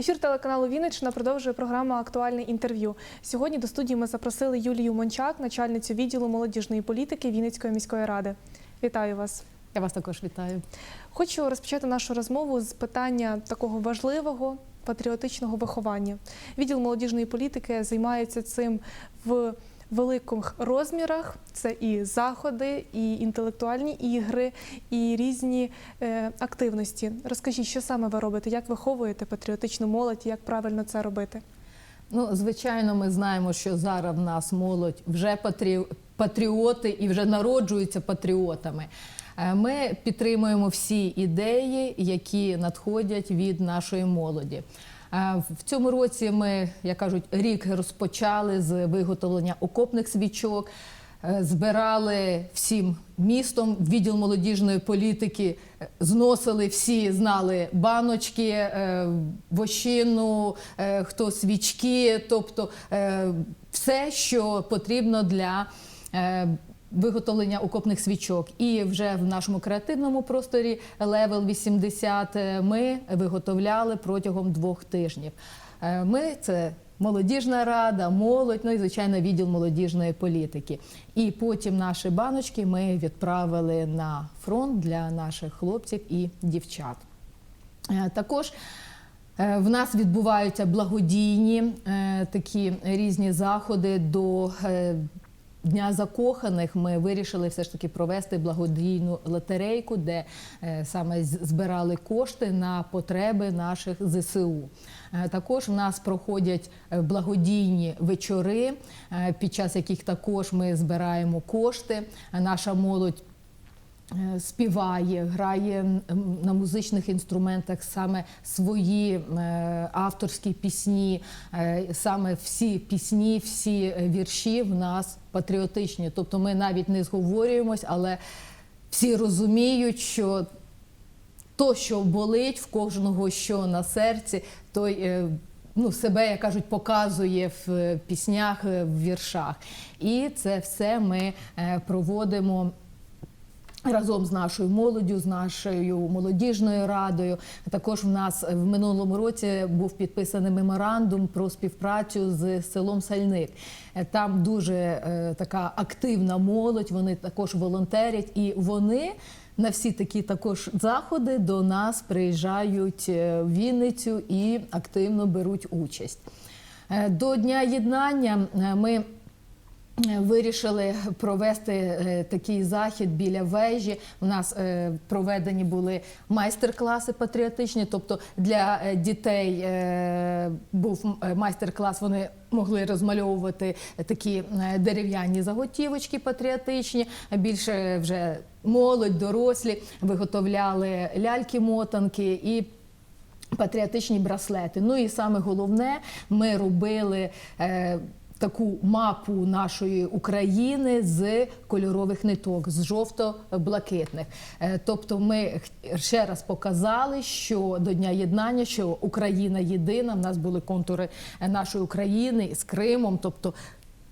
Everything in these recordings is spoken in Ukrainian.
Ефір телеканалу Вінниччина продовжує програма Актуальне інтерв'ю. Сьогодні до студії ми запросили Юлію Мончак, начальницю відділу молодіжної політики Вінницької міської ради. Вітаю вас. Я вас також вітаю. Хочу розпочати нашу розмову з питання такого важливого патріотичного виховання. Відділ молодіжної політики займається цим в великих розмірах. Це і заходи, і інтелектуальні ігри, і різні е, активності. Розкажіть, що саме ви робите, як виховуєте патріотичну молодь, як правильно це робити? Ну, звичайно, ми знаємо, що зараз в нас молодь вже патрі... патріоти і вже народжуються патріотами. Е, Ми підтримуємо всі ідеї, які надходять від нашої молоді. Е, В цьому році ми, як кажуть, рік розпочали з виготовлення окопних свічок. Е, Збирали всім містом відділ молодіжної політики, е, зносили всі, знали баночки, вощину, хто свічки, тобто все, що потрібно для виготовлення окопних свічок. І вже в нашому креативному просторі Level 80 е, ми виготовляли протягом двох тижнів. Е, Ми це молодіжна рада, молодь, ну і звичайно відділ молодіжної політики. І потім наші баночки ми відправили на фронт для наших хлопців і дівчат. Е, Також е, в нас відбуваються благодійні такі різні заходи до Дня закоханих. Ми вирішили все ж таки провести благодійну лотерейку, де е, саме збирали кошти на потреби наших ЗСУ. Е, Також в нас проходять е, благодійні вечори, під час яких також ми збираємо кошти. Наша молодь співає, грає на музичних інструментах саме свої е, авторські пісні, Е, саме всі пісні, всі е, вірші в нас патріотичні. Тобто ми навіть не зговорюємось, але всі розуміють, що то, що болить в кожного, що на серці, той е, ну, себе, як кажуть, показує в е, піснях, е, в віршах. І це все ми е, проводимо. Разом з нашою молоддю, з нашою молодіжною радою, також в нас в минулому році був підписаний меморандум про співпрацю з селом Сальник. Е, Там дуже е, така активна молодь. Вони також волонтерять, і вони на всі такі також заходи до нас приїжджають е, в Вінницю і активно беруть участь. Е, До Дня єднання ми Вирішили провести е, такий захід біля вежі. У нас е, проведені були майстер-класи патріотичні, тобто для е, дітей е, був е, майстер-клас. Вони могли розмальовувати такі е, дерев'яні заготівочки патріотичні. Більше вже молодь, дорослі виготовляли ляльки-мотанки і патріотичні браслети. Ну і саме головне, ми робили. Таку мапу нашої України з кольорових ниток, з жовто-блакитних. Е, Тобто, ми ще раз показали, що до Дня єднання, що Україна єдина. В нас були контури е, нашої України з Кримом. Тобто,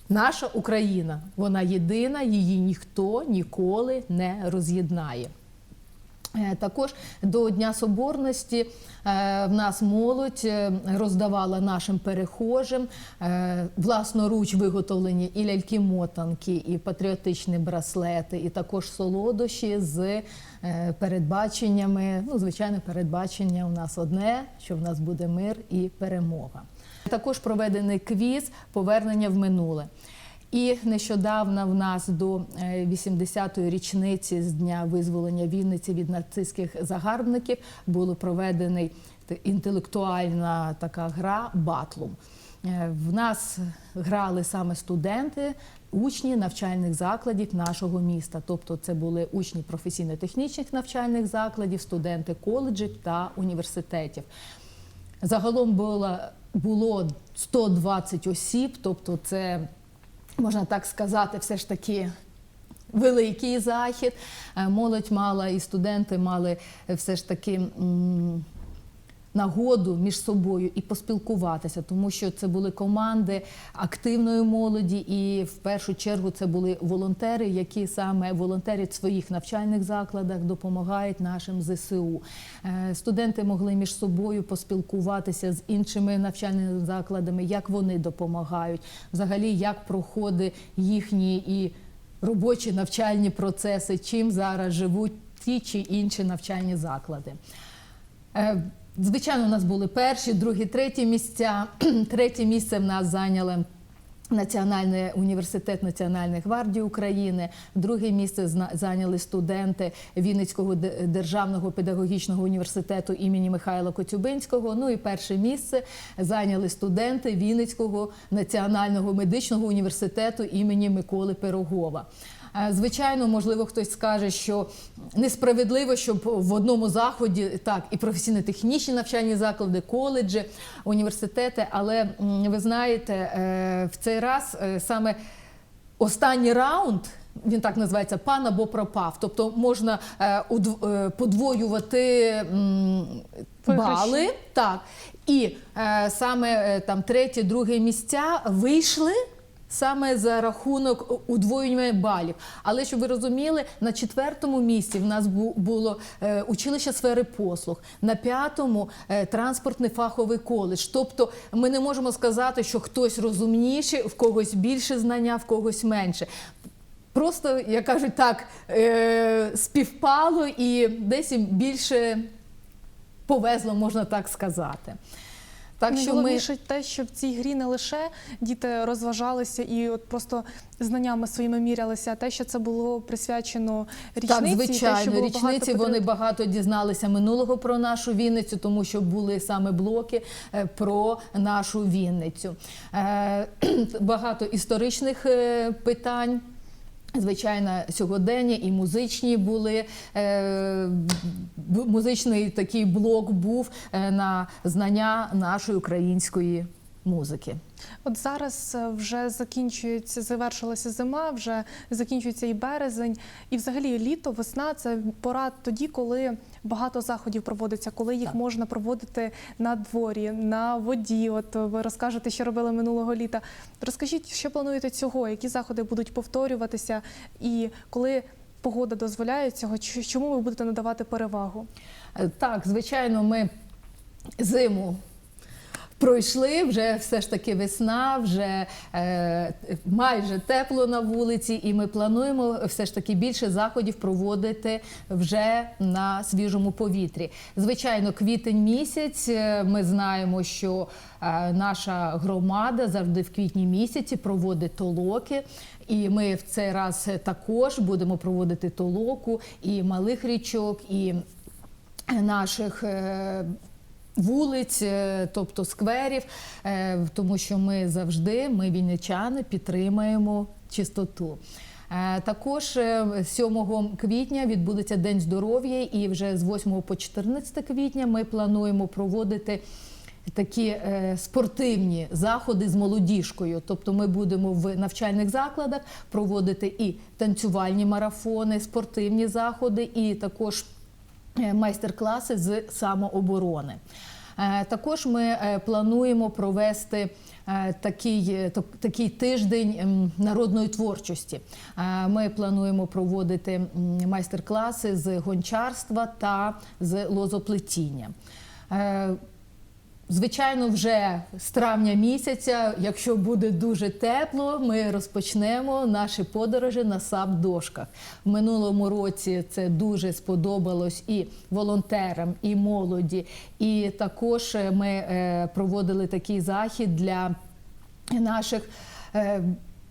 наша Україна, вона єдина, її ніхто ніколи не роз'єднає. Е, Також до Дня Соборності е, в нас молодь е, роздавала нашим перехожим власноруч виготовлені і ляльки-мотанки, і патріотичні браслети, і також солодощі з передбаченнями. Ну, звичайно, передбачення у нас одне, що в нас буде мир і перемога. Також проведений квіз повернення в минуле. І нещодавно в нас до е, 80-ї річниці з дня визволення Вінниці від нацистських загарбників було проведений інтелектуальна така гра Батлум. Е, В нас грали саме студенти, учні навчальних закладів нашого міста. Тобто, це були учні професійно-технічних навчальних закладів, студенти коледжів та університетів. Загалом було 120 осіб, тобто це можна так сказати, все ж таки. Великий захід. Е, Молодь мала і студенти мали е, все ж таки нагоду між собою і поспілкуватися, тому що це були команди активної молоді, і в першу чергу це були волонтери, які саме волонтерять в своїх навчальних закладах, допомагають нашим ЗСУ. Е, Студенти могли між собою поспілкуватися з іншими навчальними закладами, як вони допомагають, взагалі як проходить їхні і робочі навчальні процеси, чим зараз живуть ті чи інші навчальні заклади. Звичайно, у нас були перші, другі, треті місця. Третє місце в нас зайняли Національний університет Національної гвардії України. Друге місце зайняли студенти Вінницького державного педагогічного університету імені Михайла Коцюбинського. Ну і перше місце зайняли студенти Вінницького національного медичного університету імені Миколи Пирогова. Е, Звичайно, можливо, хтось скаже, що несправедливо, щоб в одному заході так і професійно-технічні навчальні заклади, коледжі, університети. Але ви знаєте, е, в цей раз е, саме останній раунд. Він так називається пан або пропав. Тобто можна подвоювати бали. Так. І саме там третє, друге місця вийшли. Саме за рахунок удвоєння балів. Але щоб ви розуміли, на четвертому місці в нас було е, училище сфери послуг, на п'ятому е, транспортний фаховий коледж. Тобто ми не можемо сказати, що хтось розумніший, в когось більше знання, в когось менше. Просто, як кажуть, так е, співпало і десь більше повезло, можна так сказати. Так що ми те, що в цій грі не лише діти розважалися і от просто знаннями своїми мірялися, а те, що це було присвячено річниці, Так, і те, що звичайно, річниці багато вони багато дізналися минулого про нашу Вінницю, тому що були саме блоки е, про нашу Вінницю. Е, Багато історичних е, питань. Звичайно, сьогодення і музичні були е, музичний такий блок був е, на знання нашої української музики. От зараз е, вже закінчується, завершилася зима, вже закінчується і березень, і взагалі літо, весна це пора тоді, коли багато заходів проводиться, коли їх Так. можна проводити на дворі, на воді. От ви розкажете, що робили минулого літа. Розкажіть, що плануєте цього, які заходи будуть повторюватися, і коли погода дозволяє цього, чому ви будете надавати перевагу? Е, Так, звичайно, ми зиму. Пройшли вже все ж таки весна, вже е, майже тепло на вулиці, і ми плануємо все ж таки більше заходів проводити вже на свіжому повітрі. Звичайно, квітень місяць. е, Ми знаємо, що е, наша громада завжди в квітні місяці проводить толоки. І ми в цей раз також будемо проводити толоку і малих річок, і наших е, вулиць, е, тобто скверів, е, тому що ми завжди, ми вінничани, підтримуємо чистоту. Е, Також е, 7 квітня відбудеться День здоров'я, і вже з 8 по 14 квітня ми плануємо проводити такі спортивні заходи з молодіжкою. Тобто ми будемо в навчальних закладах проводити і танцювальні марафони, спортивні заходи, і також майстер-класи з самооборони. Е, Також ми е, плануємо провести е, такий, е, такий тиждень народної творчості. Е, Ми плануємо проводити майстер-класи з гончарства та з лозоплетіння. Е, Звичайно, вже з травня місяця, якщо буде дуже тепло, ми розпочнемо наші подорожі на сап-дошках. В минулому році це дуже сподобалось і волонтерам, і молоді. І також е, ми е, проводили такий захід для наших.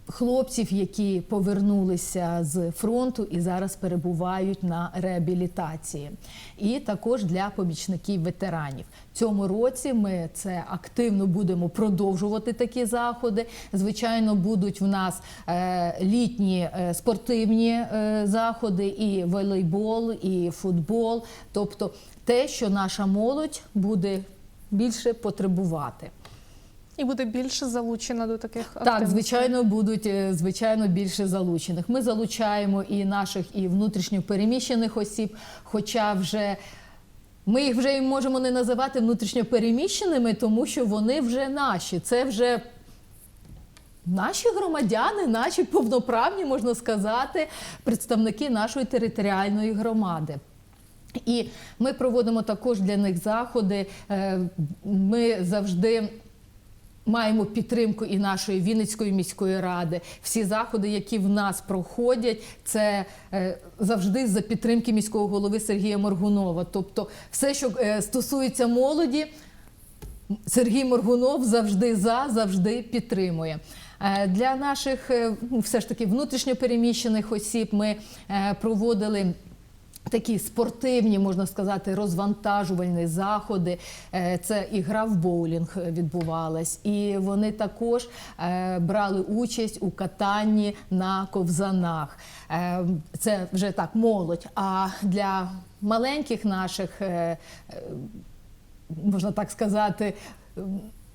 Хлопців, які повернулися з фронту і зараз перебувають на реабілітації, і також для помічників ветеранів. Цьому році ми це активно будемо продовжувати такі заходи. Звичайно, будуть в нас е, літні е, спортивні е, заходи, і волейбол, і футбол, тобто те, що наша молодь буде більше потребувати. І буде більше залучена до таких Так, звичайно, будуть е, звичайно більше залучених. Ми залучаємо і наших і внутрішньо переміщених осіб, хоча вже Ми їх вже можемо не називати внутрішньопереміщеними, тому що вони вже наші. Це вже наші громадяни, наші повноправні, можна сказати, представники нашої територіальної громади. І ми проводимо також для них заходи. Е, Ми завжди. Маємо підтримку і нашої Вінницької міської ради. Всі заходи, які в нас проходять, це е, завжди за підтримки міського голови Сергія Моргунова. Тобто, все, що е, стосується молоді, Сергій Моргунов завжди за, завжди підтримує. Е, Для наших ну, все ж таки внутрішньопереміщених осіб ми проводили. Такі спортивні, можна сказати, розвантажувальні заходи. Е, Це і гра в боулінг відбувалась, і вони також е, брали участь у катанні на ковзанах. Е, Це вже так молодь. А для маленьких наших можна так сказати.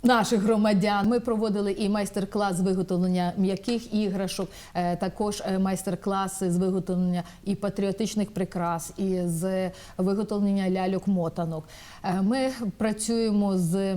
Наших громадян ми проводили і майстер-клас з виготовлення м'яких іграшок, е, також е, майстер-класи з виготовлення і патріотичних прикрас, і з виготовлення ляльок-мотанок. Е, Ми працюємо з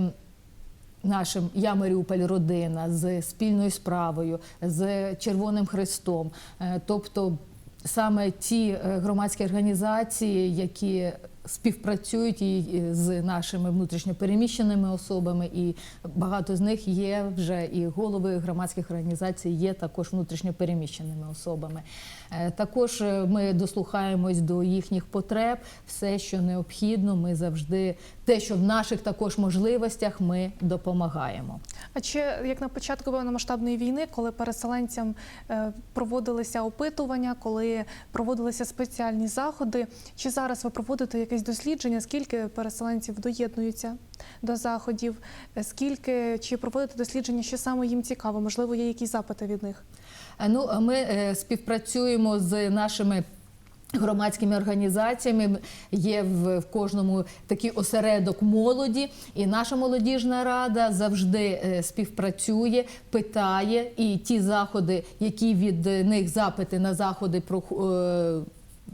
нашим Я Маріуполь родина з спільною справою, з Червоним Хрестом. Е, Тобто саме ті громадські організації, які співпрацюють і з нашими внутрішньопереміщеними особами, і багато з них є вже і голови громадських організацій є також внутрішньопереміщеними особами. Е, Також е, ми дослухаємось до їхніх потреб, все, що необхідно, ми завжди те, що в наших також можливостях, ми допомагаємо. А чи як на початку повномасштабної війни, коли переселенцям е, проводилися опитування, коли проводилися спеціальні заходи, чи зараз ви проводите якесь дослідження, скільки переселенців доєднуються до заходів, Е, скільки чи проводите дослідження, що саме їм цікаво? Можливо, є якісь запити від них? Е, Ну, ми е, співпрацюємо з нашими. Громадськими організаціями є в, в кожному такий осередок молоді, і наша молодіжна рада завжди е, співпрацює, питає, і ті заходи, які від е, них запити на заходи е,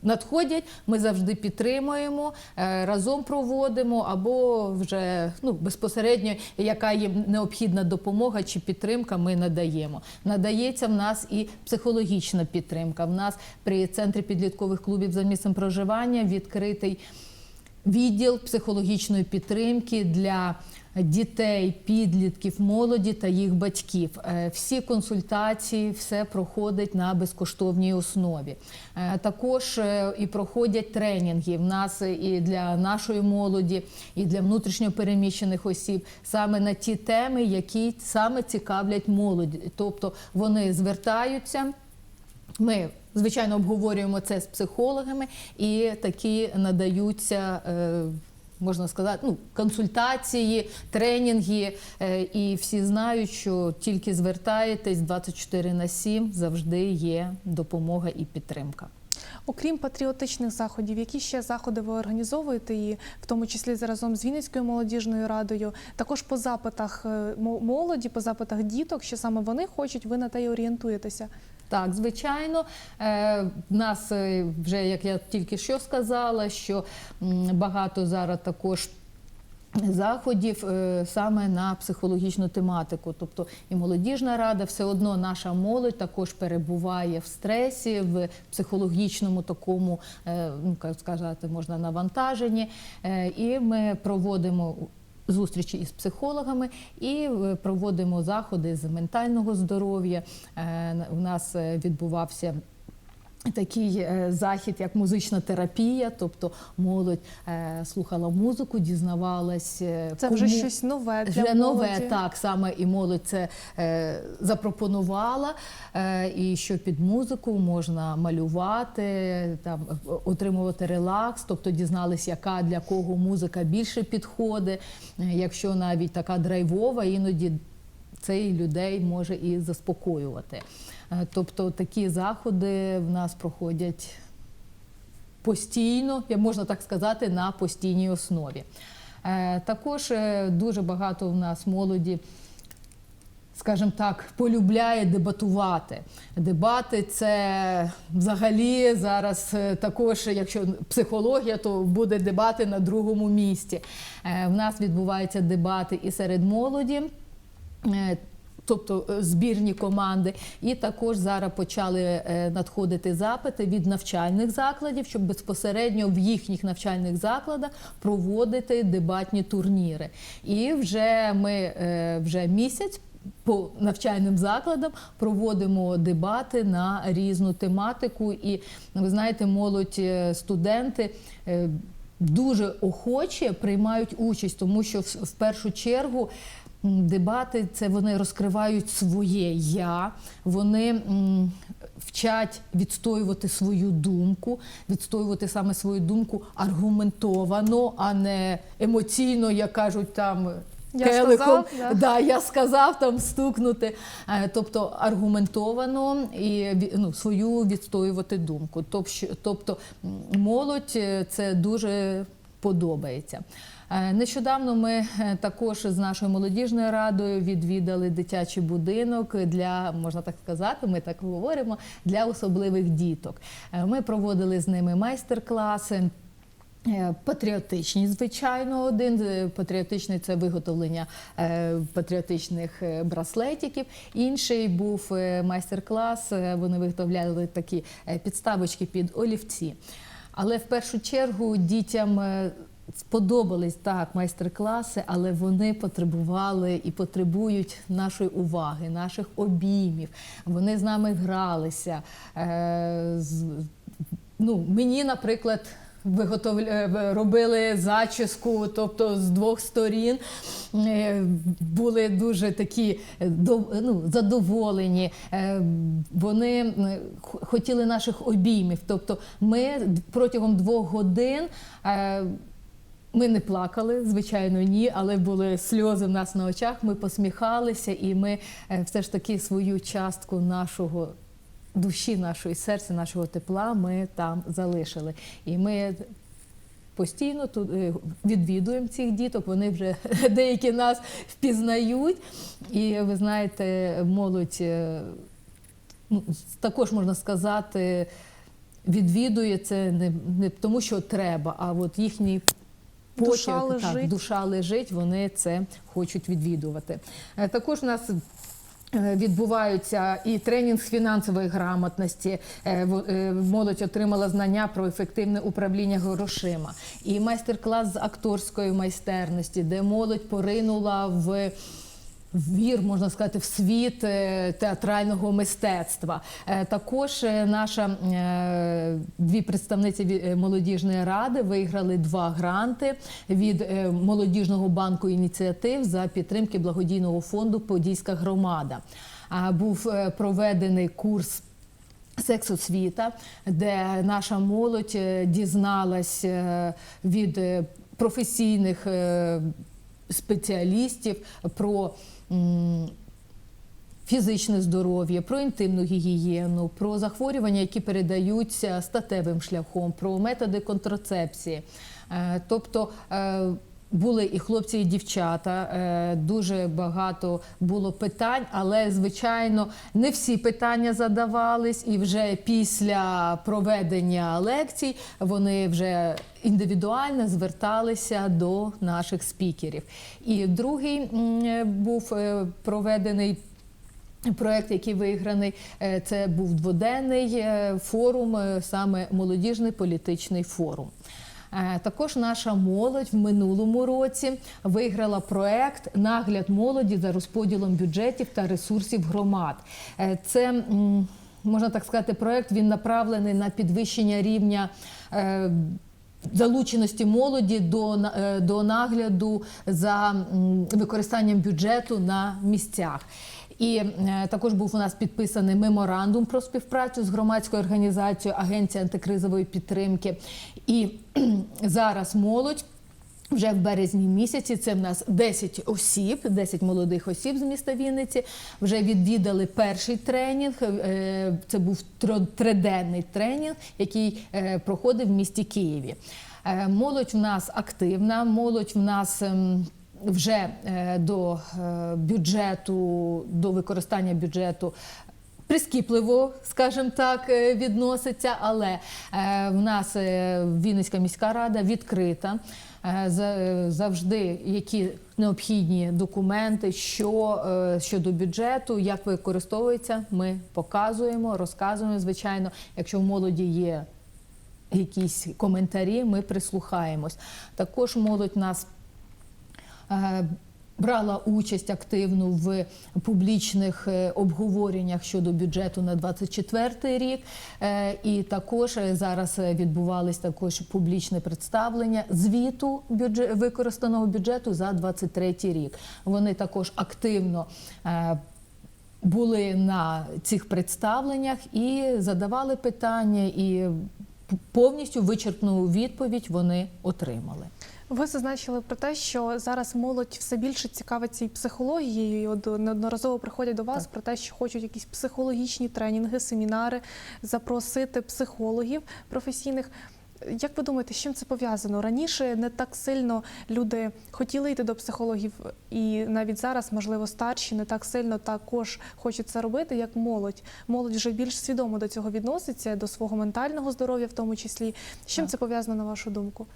надходять, ми завжди підтримуємо, е, разом проводимо, або вже ну, безпосередньо, яка їм необхідна допомога чи підтримка, ми надаємо. Надається в нас і психологічна підтримка. В нас при центрі підліткових клубів за місцем проживання відкритий відділ психологічної підтримки для дітей, підлітків, молоді та їх батьків. Е, Всі консультації, все проходить на безкоштовній основі. Е, Також е, і проходять тренінги. В нас і для нашої молоді, і для внутрішньопереміщених осіб саме на ті теми, які саме цікавлять молодь. Тобто вони звертаються. Ми звичайно обговорюємо це з психологами, і такі надаються. е, Можна сказати, ну консультації, тренінги, е, і всі знають, що тільки звертаєтесь 24 на 7, завжди є допомога і підтримка. Окрім патріотичних заходів, які ще заходи ви організовуєте, і в тому числі разом з Вінницькою молодіжною радою, також по запитах е, молоді, по запитах діток, що саме вони хочуть, ви на те й орієнтуєтеся. Так, звичайно, е, в нас е, вже як я тільки що сказала, що багато зараз також. Заходів е, саме на психологічну тематику, тобто і молодіжна рада, все одно наша молодь також перебуває в стресі, в психологічному такому, ну сказати, можна навантаженні. І ми проводимо зустрічі із психологами і е, проводимо заходи з ментального здоров'я. Е, У нас е, відбувався. Такий е, захід, як музична терапія, тобто молодь е, слухала музику, дізнавалась, е, Це вже щось нове для вже молоді. нове, так саме і молодь це запропонувала. І що під музику можна малювати, там отримувати релакс, тобто дізнались, яка для кого музика більше підходить. Якщо навіть така драйвова, іноді це і людей може і заспокоювати. Е, Тобто такі заходи в нас проходять постійно, можна так сказати, на постійній основі. Е, Також е, дуже багато в нас молоді скажімо так, полюбляє дебатувати. Дебати це взагалі зараз також, якщо психологія, то буде дебати на другому місці. В нас відбуваються дебати і серед молоді. Тобто е, збірні команди, і також зараз почали е, надходити запити від навчальних закладів, щоб безпосередньо в їхніх навчальних закладах проводити дебатні турніри. І вже ми е, вже місяць по навчальним закладам проводимо дебати на різну тематику. І ви знаєте, молодь студенти. Дуже охоче приймають участь, тому що в, першу чергу дебати це вони розкривають своє я, вони вчать відстоювати свою думку, відстоювати саме свою думку аргументовано, а не емоційно, як кажуть там. Я келихом. сказав, да. Да, я сказав там стукнути. Е, Тобто аргументовано і ну, свою відстоювати думку. Тобто, молодь е, це дуже подобається. Е, Нещодавно ми е, також з нашою молодіжною радою відвідали дитячий будинок для, можна так сказати, ми так говоримо, для особливих діток. Е, Ми проводили з ними майстер-класи. Патріотичні, звичайно, один патріотичний це виготовлення патріотичних браслетиків. Інший був майстер-клас. Вони виготовляли такі підставочки під олівці. Але в першу чергу дітям е, сподобались так майстер-класи, але вони потребували і потребують нашої уваги, наших обіймів. Вони з нами гралися. Е, ну, мені, наприклад, виготовля... е, робили зачіску, тобто з двох сторін Е, були дуже такі е, ну, задоволені. Вони хотіли наших обіймів. Тобто, ми протягом двох годин. ми не плакали, звичайно, ні, але були сльози в нас на очах. Ми посміхалися, і ми все ж таки свою частку нашого душі, нашої серця, нашого тепла ми там залишили. І ми постійно тут е, відвідуємо цих діток. Вони вже деякі нас впізнають. І ви знаєте, молодь е, ну, також можна сказати. Відвідує це не, не тому, що треба, а от їхній Душа потяг, так, душа лежить, вони це хочуть відвідувати. Е, Також у нас відбуваються і тренінг з фінансової грамотності. Е, е, Молодь отримала знання про ефективне управління грошима, і майстер-клас з акторської майстерності, де молодь поринула в. Вір, можна сказати, в світ е, театрального мистецтва. Е, Також е, наша дві представниці молодіжної ради виграли два гранти від молодіжного банку ініціатив за підтримки благодійного фонду Подільська громада. Був проведений курс. Сексосвіта, де наша молодь дізналась від професійних спеціалістів про фізичне здоров'я, про інтимну гігієну, про захворювання, які передаються статевим шляхом, про методи контрацепції. Е, Тобто е, були і хлопці, і дівчата. е, Дуже багато було питань, але звичайно не всі питання задавались. І вже після проведення лекцій вони вже індивідуально зверталися до наших спікерів. І другий був е, проведений. Проект, який виграний, е, це був дводенний форум, саме молодіжний політичний форум. Е, Також наша молодь в минулому році виграла проект Нагляд молоді за розподілом бюджетів та ресурсів громад. Е, Це можна так сказати, проект він направлений на підвищення рівня. Залученості молоді до, е, до нагляду за використанням бюджету на місцях. І е, також був у нас підписаний меморандум про співпрацю з громадською організацією Агенція антикризової підтримки. І зараз молодь. Вже в березні місяці це в нас 10 осіб, 10 молодих осіб з міста Вінниці. Вже відвідали перший тренінг. е, Це був триденний тренінг, який е, проходив в місті Києві. Е, Молодь в нас активна, молодь в нас. ем, вже до бюджету, до використання бюджету. Прискіпливо, скажімо так, е, відноситься, але е, в нас е, Вінницька міська рада відкрита. За- Завжди які необхідні документи, що щодо бюджету, як використовується, ми показуємо, розказуємо. Звичайно, якщо в молоді є якісь коментарі, ми прислухаємось. Також молодь нас брала участь активну в публічних е, обговореннях щодо бюджету на 24 рік. Е, І також е, зараз відбувалось також публічне представлення звіту бюджет, використаного бюджету за 23 рік. Вони також активно. були на цих представленнях і задавали питання, і повністю вичерпну відповідь вони отримали. Ви зазначили про те, що зараз молодь все більше цікавиться і психологією. і От неодноразово приходять до вас Так. про те, що хочуть якісь психологічні тренінги, семінари, запросити психологів професійних. Як ви думаєте, з чим це пов'язано? Раніше не так сильно люди хотіли йти до психологів, і навіть зараз, можливо, старші не так сильно також хочуть це робити, як молодь. Молодь вже більш свідомо до цього відноситься, до свого ментального здоров'я, в тому числі. З чим Так. це пов'язано на вашу думку?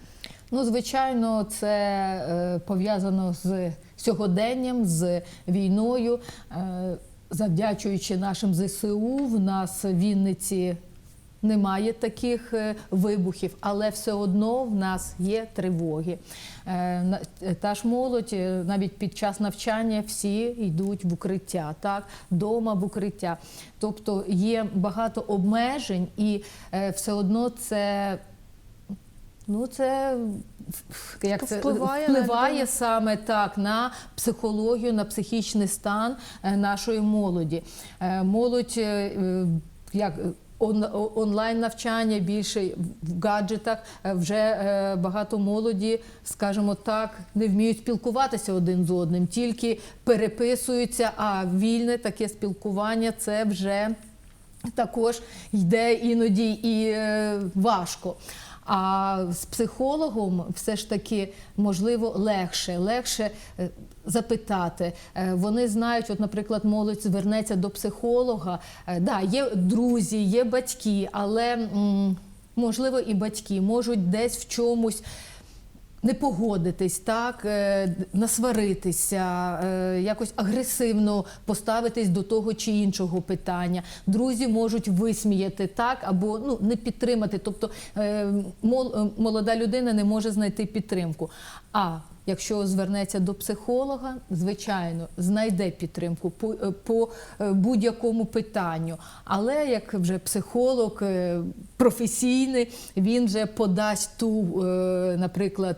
Ну, звичайно, це е, пов'язано з сьогоденням, з війною. Е, завдячуючи нашим ЗСУ, в нас в Вінниці немає таких е, вибухів, але все одно в нас є тривоги. Е, Та ж молодь е, навіть під час навчання всі йдуть в укриття, так, дома в укриття. Тобто є багато обмежень, і е, все одно це. Ну, це як це Впливає впливає людину. саме так на психологію, на психічний стан е, нашої молоді. Е, Молодь е, е, як е, онлайн навчання більше в гаджетах. Е, Вже е, багато молоді, скажімо так, не вміють спілкуватися один з одним, тільки переписуються. А вільне таке спілкування це вже також йде іноді і е, важко. А з психологом все ж таки можливо легше, легше е, запитати. Е, Вони знають, от, наприклад, молодь звернеться до психолога. Е, Да, є друзі, є батьки, але можливо і батьки можуть десь в чомусь не погодитись, так, е, насваритися, е, якось агресивно поставитись до того чи іншого питання. Друзі можуть висміяти так або ну, не підтримати. Тобто е, молода людина не може знайти підтримку. А Якщо звернеться до психолога, звичайно, знайде підтримку по, е, по е, будь-якому питанню. Але як вже психолог е, професійний, він вже подасть ту, наприклад,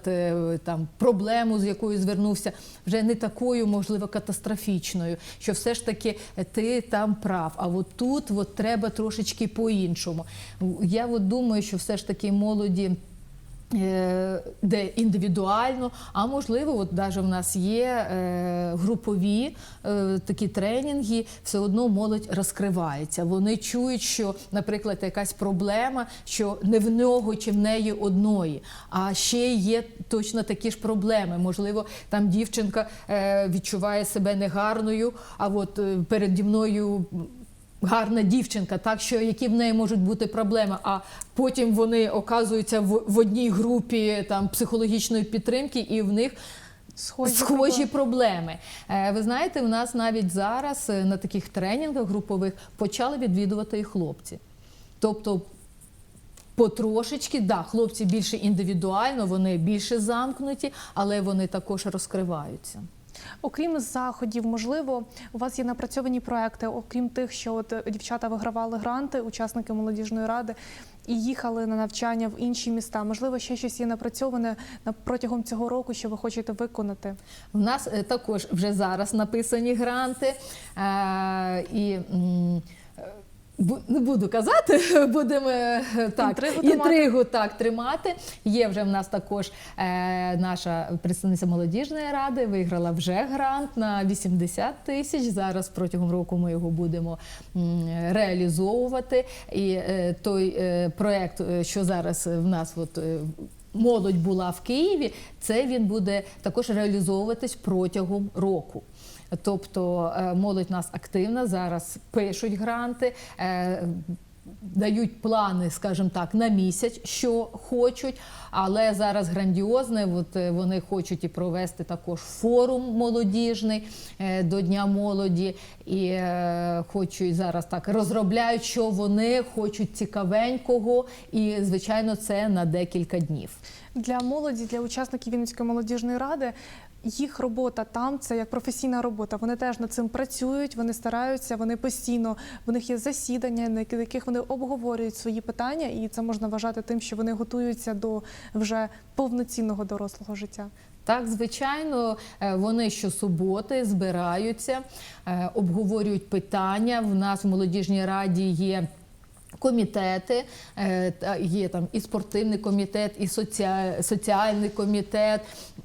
там проблему, з якою звернувся, вже не такою, можливо, катастрофічною, що все ж таки ти там прав. А от тут от треба трошечки по-іншому. Я от думаю, що все ж таки молоді. Е, Де індивідуально, а можливо, от навіть в нас є е, групові е, такі тренінги, все одно молодь розкривається. Вони чують, що, наприклад, якась проблема, що не в нього чи в неї одної, а ще є точно такі ж проблеми. Можливо, там дівчинка відчуває себе негарною, а от переді мною гарна дівчинка, так що які в неї можуть бути проблеми. А потім вони оказуються в, в одній групі там психологічної підтримки, і в них Схожі, схожі проблеми. проблеми. Е, Ви знаєте, в нас навіть зараз е, на таких тренінгах групових почали відвідувати і хлопці. Тобто. Потрошечки, да, хлопці більше індивідуально, вони більше замкнуті, але вони також розкриваються. Окрім заходів, можливо, у вас є напрацьовані проекти, окрім тих, що от е, дівчата вигравали гранти, учасники молодіжної ради, і їхали на навчання в інші міста. Можливо, ще щось є напрацьоване на протягом цього року, що ви хочете виконати. У нас е, також вже зараз написані гранти. Е, і не буду казати, будемо е, так, Інтригу тримати. інтригу так тримати. Є вже в нас також е, наша представниця молодіжної ради, виграла вже грант на 80 тисяч. Зараз протягом року ми його будемо реалізовувати. І е, той е, проект, е, що зараз в нас от, е, молодь була в Києві, це він буде також реалізовуватись протягом року. Тобто е, молодь нас активна, зараз пишуть гранти. е, Дають плани, скажімо так, на місяць, що хочуть, але зараз грандіозне. От е, вони хочуть і провести також форум молодіжний до Дня молоді, і хочуть зараз так розробляють, що вони хочуть цікавенького, і звичайно, це на декілька днів. Для молоді, для учасників Вінницької молодіжної ради. Їх робота там це як професійна робота. Вони теж над цим працюють, вони стараються, вони постійно в них є засідання, на яких вони обговорюють свої питання, і це можна вважати тим, що вони готуються до вже повноцінного дорослого життя. Так, звичайно, е, вони щосуботи збираються, е, обговорюють питання. В нас в молодіжній раді є. Комітети е, є там і спортивний комітет, і соціальний комітет,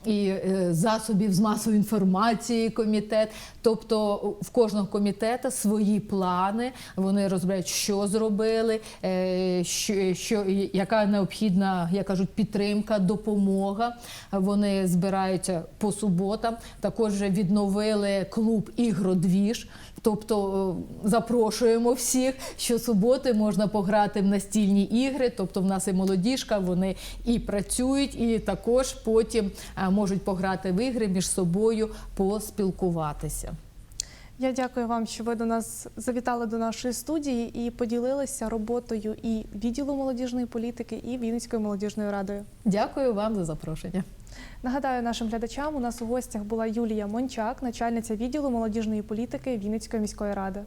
і е, засобів з масової інформації комітет. Тобто в кожного комітету свої плани. Вони розбирають, що зробили, е, що, що яка необхідна, як кажуть, підтримка, допомога. Вони збираються по суботам. Також відновили клуб ігродвіж. Тобто е, запрошуємо всіх, що суботи можна пограти в настільні ігри. Тобто, в нас і молодіжка, вони і працюють, і також потім е, можуть пограти в ігри між собою, поспілкуватися. Я дякую вам, що ви до нас завітали до нашої студії і поділилися роботою і відділу молодіжної політики, і Вінницькою молодіжною радою. Дякую вам за запрошення. Нагадаю нашим глядачам, у нас у гостях була Юлія Мончак, начальниця відділу молодіжної політики Вінницької міської ради.